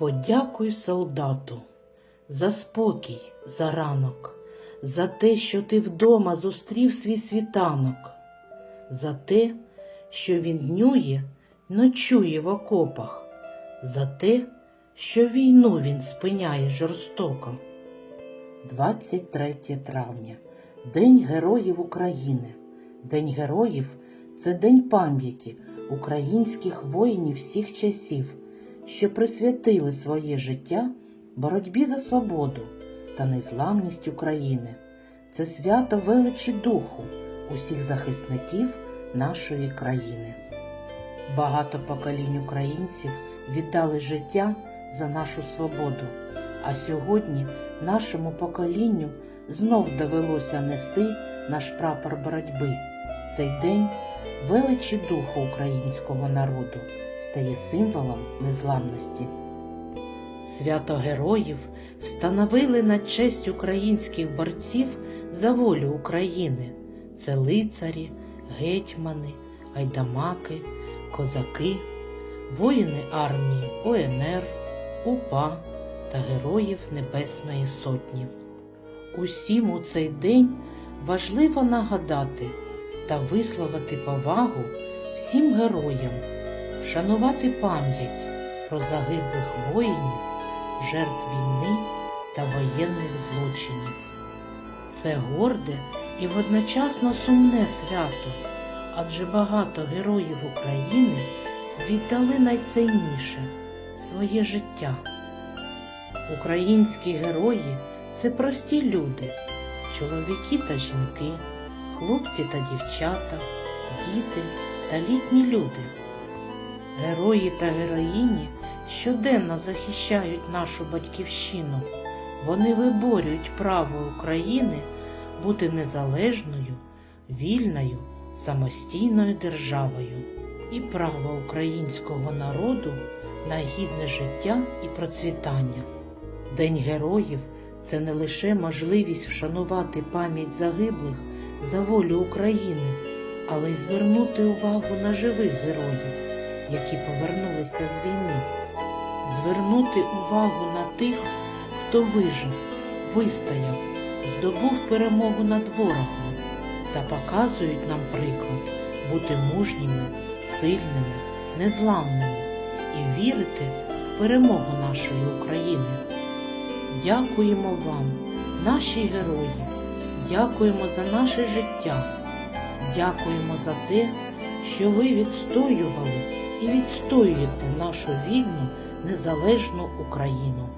Подякуй солдату за спокій, за ранок, за те, що ти вдома зустрів свій світанок, за те, що він днює, ночує в окопах, за те, що війну він спиняє жорстоко. 23 травня День Героїв України. День героїв це день пам'яті українських воїнів всіх часів, що присвятили своє життя боротьбі за свободу та незламність України. Це свято величі духу усіх захисників нашої країни. Багато поколінь українців віддали життя за нашу свободу, а сьогодні нашому поколінню знов довелося нести наш прапор боротьби. Цей день величі духу українського народу стає символом незламності. Свято героїв встановили на честь українських борців за волю України. Це лицарі, гетьмани, гайдамаки, козаки, воїни армії ОНР, УПА та Героїв Небесної Сотні. Усім у цей день важливо нагадати та висловити повагу всім героям, вшанувати пам'ять про загиблих воїнів, жертв війни та воєнних злочинів. Це горде і водночасно сумне свято, адже багато героїв України віддали найцінніше своє життя. Українські герої це прості люди, чоловіки та жінки, хлопці та дівчата, діти та літні люди. Герої та героїні щоденно захищають нашу батьківщину. Вони виборюють право України бути незалежною, вільною, самостійною державою і право українського народу на гідне життя і процвітання. День героїв це не лише можливість вшанувати пам'ять загиблих за волю України, але й звернути увагу на живих героїв, які повернулися з війни, звернути увагу на тих, хто вижив, вистояв, здобув перемогу над ворогом та показують нам приклад бути мужніми, сильними, незламними і вірити в перемогу нашої України. Дякуємо вам, наші герої, дякуємо за наше життя, дякуємо за те, що ви відстоювали і відстоюєте нашу вільну, незалежну Україну.